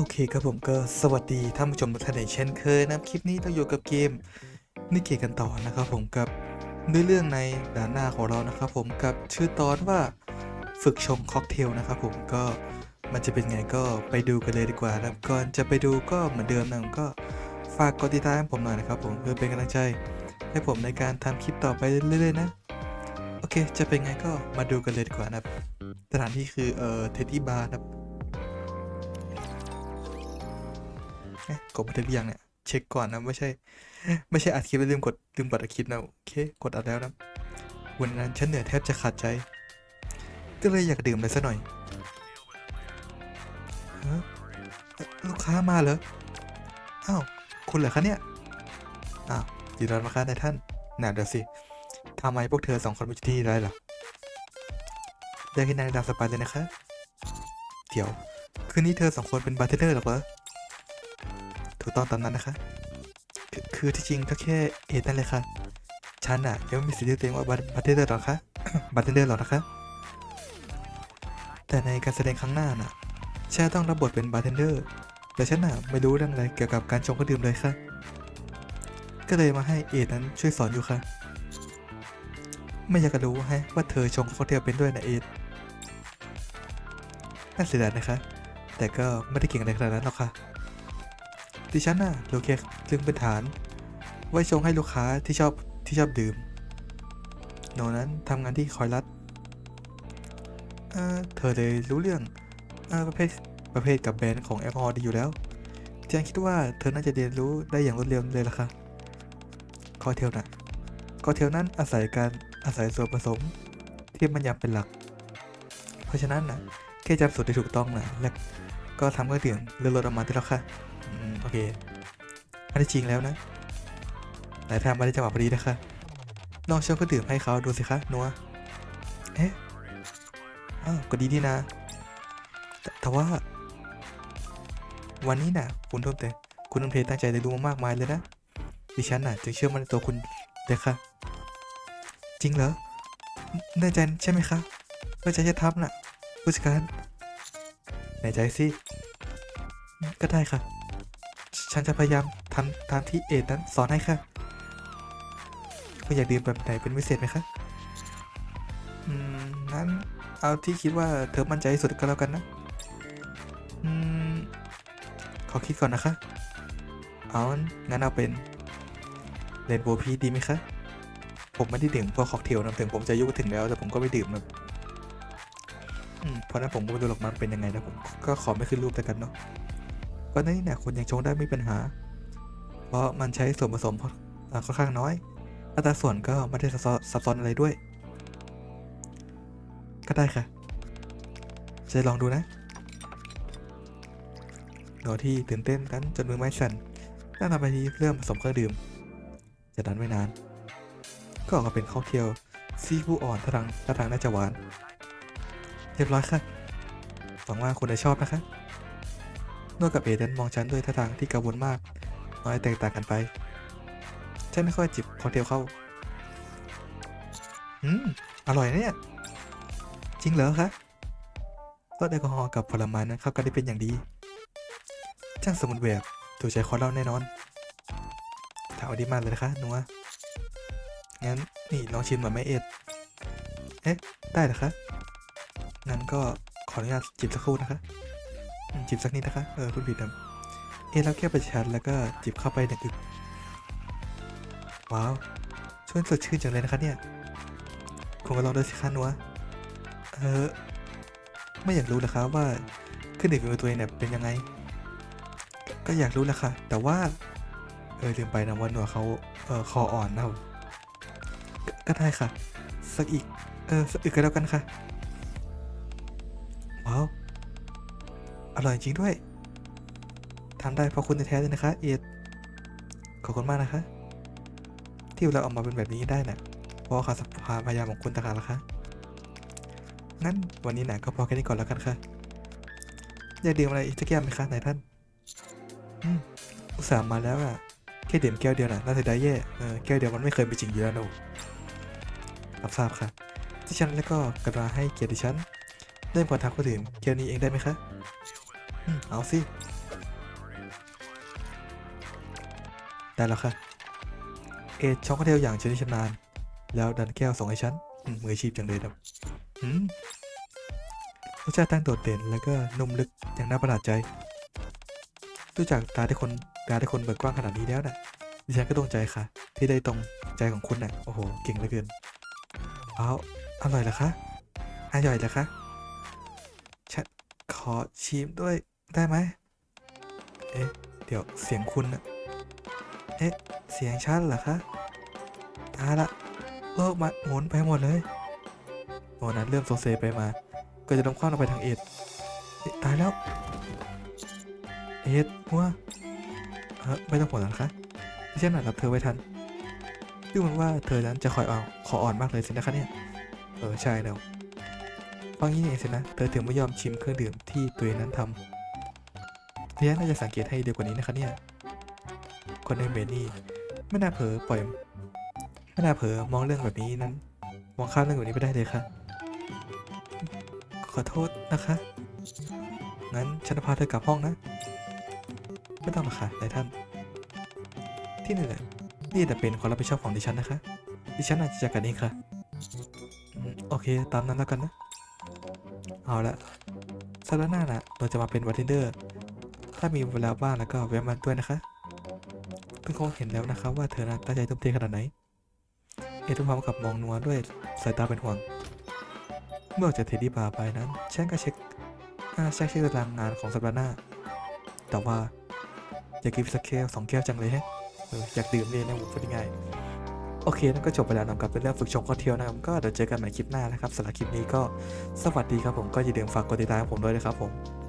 โอเคครับผมก็สวัสดีท่านผู้ชมทุกท่านอีกเช่นเคยนะครับคลิปนี้เราอยู่กับเกมนิเกะกันต่อนะครับผมกับเนื้อเรื่องในด่านหน้าของเรานะครับผมกับชื่อตอนว่าฝึกชงค็อกเทลนะครับผมก็มันจะเป็นไงก็ไปดูกันเลยดีกว่านะก่อนจะไปดูก็เหมือนเดิมนะก็ฝากกดติดตามผมหน่อยนะครับผมเพื่อเป็นกำลังใจให้ผมในการทำคลิปต่อไปเรื่อยๆนะโอเค จะเป็นไงก็มาดูกันเลยดีกว่านะสถานที่คือเอ่อเท็ดดี้บาร์นะครับ กดบันทึกหรือยังเนี่ยเช็คก่อนนะไม่ใช่ ไม่ใช่อัดคลิปแล้วลืมกดลืมกดอัดคลิปนะโอเคกดอัดแล้วนะวันนั้นฉันเหนื่อยแทบจะขาดใจ ก็เลยอยากดื่มอะไรสักหน่อยฮะลูกค้ามาเหรออ้าวคุณเหรอคะเนี่ยอ้าวยินดีต้อนรับนะนายท่านน่ะเดี๋ยวสิทำไมพวกเธอสองคนมาที่นี่ได้ล่ะได้ที่นายดาวสปายเลยนะคะ เดี๋ยว คืนนี้เธอสองคนเป็นบาร์เทนเดอร์หรอเหรอ ถูกต้องตามนั้นนะคะคือคือที่จริงก็แค่เอทนั่นเลยค่ะฉันอะยังไม่มีสิทธิ์เรียกตัวเองว่าบัตเทนเดอร์หรอคะบัตเทนเดอร์หรอนะคะ แต่ในการแสดงครั้งหน้าน่ะฉันต้องรับบทเป็นบาร์เทนเดอร์ แต่ฉันน่ะไม่รู้เรื่องอะไรเกี่ยวกับการชงเครื่องดื่มเลยค่ะ ก็เลยมาให้เอทนั้นช่วยสอนอยู่ค่ะ ไม่อยากจะรู้ฮะว่าเธอชงค็อกเทลเป็นด้วยนะเอทน่าเสียดายนะคะ แต่ก็ไม่ได้เก่งอะไรขนาดนั้นหรอกค่ะ ดิฉันน่ะรู้แค่เรื่องพื้นฐาน ไว้ชงให้ลูกค้าที่ชอบที่ชอบดื่มโนนั้นทำงานที่คอยรัดเเธอเลยรู้เรื่องอประเภทประเภทกับแบรนด์ของแอลกอฮอล์ดีอยู่แล้วฉันคิดว่าเธอน่าจะเรียนรู้ได้อย่างรวดเร็วเลยล่ะค่ะคอเทลน่ะคอเทลนั้นอาศัยการอาศัยส่วนผสมที่มันยำเป็นหลัก เพราะฉะนั้นน่ะแค่จำสูตรได้ถูกต้องน่ะและก็ทำเครื่องดื่มเลือดลดออกมาได้แล้วค่ะ โอเคอันที่จริงแล้วนะแต่ทำมาได้จังหวะพอดีนะคะลองเชิญก็ดื่มให้เขาดูสิคะนัวเอ๊ะอ้าวก็ดีดีนะแต่แต่ว่า วันนี้น่ะ คุณต้นเตคุณต้นเพตั้งใจเรียนรู้มามากมายเลยนะ ดิฉันน่ะ จึงเชื่อมั่นในตัวคุณเลยค่ะ จริงเหรอแน่ใจใช่ไหมคะว่าจจะทำน่ะผู้จัดการแน่ใจสิ ก็ได้ค่ะ ฉันจะพยายามทำตามที่เอดนั้นสอนให้ค่ะคุณอยากดื่มแบบไหนเป็นพิเศษไหมคะอืมงั้นเอาที่คิดว่าเธอมั่นใจที่สุดก็แล้วกันนะอืมขอคิดก่อนนะคะ เอางั้นเอาเป็นเรนโบพีดีไหมคะ ผมไม่ได้ดื่มพวกค็อกเทลนะถึงผมจะอายุถึงแล้ว แต่ผมก็ไม่ดื่มนะเพราะนั้นผมก็ไม่รู้หรอกมันเป็นยังไงนะผมก็ขอไม่ขึ้นรูปแล้วกันเนาะ ก็นี่เนี่ยคุณยังชงได้ไม่เป็นปัญหา เพราะมันใช้ส่วนผสมค่อนข้างน้อย อัตราส่วนก็ไม่ได้ซับซ้อนอะไรด้วย ก็ได้ค่ะ จะลองดูนะโดยที่ตื่นเต้นนั้นจนมือไม้สั่นน่าทำไปที่เริ่มผสมเครื่องดื่มจากนั้นไม่นาน ก็ออกมาเป็นค็อกเทลซีฟูอ่อนท่าทางท่าทางน่าจะหวาน เรียบร้อยค่ะหวังว่าคุณจะชอบนะคะ นวดกับเอเดนมองฉันด้วยท่าทางที่กังวลมาก น้อยแตกต่างกันไป ฉันไม่ค่อยจิบค็อกเทลเข้า อืม อร่อยนะเนี่ย จริงเหรอคะรสแอลกอฮอล์กับผลไม้นั้นเข้ากันได้เป็นอย่างดีช่างสมุนแบบถูกใจคอเราแน่นอนถามว่าดีมากเลยนะคะนัวงั้นนี่ลองชิมหน่อยไหมเอ็ด เอ๊ะ ได้เหรอคะ งั้นก็ขออนุญาตจิบสักครู่นะคะ จิบสักนิดนะคะ เออคุณผิดนะเอะแล้วแก้วประชันแล้วก็จิบเข้าไปหนึ่งอึกว้าวช่วยสดชื่นจังเลยนะคะเนี่ยคุณก็ลองดูสิคะนัวเออไม่อยากรู้เหรอคะว่าขึ้นดื่มกับตัวเองเนี่ยเป็นยังไง ก็อยากรู้แหละค่ะ แต่ว่า เออลืมไปนะว่าหนัวเขาเออคออ่อนนะก็ได้ค่ะ สักอีก เออสักอีกก็แล้วกันค่ะ ว้าว ร่อยจริงด้วยทำได้เพราะคุณแท้ๆเลยนะคะเอ็ดขอบคุณมากนะคะ ที่เราออกมาเป็นแบบนี้ได้นะ่ะเพราะว่าความพยายามของคุณต่างหากล่ะคะงั้นวันนี้นะก็พอแค่นี้ก่อนแล้วกันค่ะอยากดื่มอะไรอีกสักแก้วไหมคะนายท่านอืมอุตส่าห์มาแล้วอะแค่ดื่มแก้วเดียวน่ะน่าเสียดายแย่เออแก้วเดียวมันไม่เคยเป็นจริงอยู่แล้วนะรับทราบค่ะที่ฉันแล้วก็กรุณาให้เกียรติฉันได้โปรดทักคนอื่นแก้วนี้เองได้ไหมคะ เอาสิ ได้แล้วค่ะ เอชช็อกเทลอย่างชนิดชำนานแล้วดันแก้วสองไอชั้นมืออาชีพจังเลยครัะรสชาติตั้งโดดเด่นแล้วก็นุ่มลึกอย่างน่าประหลาดใจดูจากตาที่คนตาที่คนเบิกกว้างขนาดนี้แล้วนะ่ะดิฉันก็ตรงใจค่ะ ที่ได้ตรงใจของคุณนะ่ะโอ้โห เก่งเหลือเกินเอาอร่อยเหรอคะอร่อยเหรอคะ ขอชิมด้วยได้ไหม เอ๊ะ เดี๋ยวเสียงคุณนะเอ๊ะ เสียงฉันเหรอคะ ตายละโลกมันหมุนไปหมดเลยโมนั้นเริ่มโซเซไปมา ก็จะต้องคว้างลงไปทางเอ็ดตายแล้ว เอ็ดมัวเออไม่ต้องห่วงหรอกนะคะที่ฉันน่ะรับเธอไว้ทันดูเหมือนว่าเธอนั้นจะคอยเอาขออ่อนมากเลยสินะคะเนี่ย เออ ใช่แล้ว ฟังนี้เองสินะ เธอถึงไม่ยอมชิมเครื่องดื่มที่ตัวเองนั้นทำเที่ฉันน่าจะสังเกตให้เดียวกว่านี้นะคะเนี่ย คนในเมนี่ไม่น่าเผลอปล่อย ไม่น่าเผลอมองเรื่องแบบนี้นั้น มองข้ามเรื่องแบบนี้ไปได้เลยค่ะ ขอโทษนะคะ งั้นฉันจะพาเธอกลับห้องนะ ไม่ต้องหรอกค่ะนายท่าน ที่นี่แหละนี่แต่เป็นความรับผิดชอบของดิฉันนะคะ ดิฉันอาจจะจัดการเองค่ะ โอเค ตามนั้นแล้วกันนะ เอาละสัปดาห์หน้านะเราจะมาเป็นวาร์เทนเดอร์ ถ้ามีเวลาว่างแล้วก็แวะมาด้วยนะคะเพิ่งคงเห็นแล้วนะครับว่าเธอนะตั้งใจทุ่มเทขนาดไหน เอทุกพร้อมกับมองนัวด้วยสายตาเป็นห่วง เมื่อออกจากเทดดี้บาร์ไปนั้นฉันก็เช็คอ่าเช็คตารางงานของสัปดาห์หน้า แต่ว่าอยากกินสักแก้วสองแก้วจังเลยแฮะอยากดื่มเลยนะผมพูดง่าย อเคนั่นก็จบไปแล้วนะครับเป็นเรื่องฝึกชงข้อเที่ยวนะครับก็เดี๋ยวเจอกันใหม่คลิปหน้านะครับสำหรับคลิปนี้ก็สวัสดีครับผมก็อย่าลืมฝากกดติดตามผมด้วยนะครับผม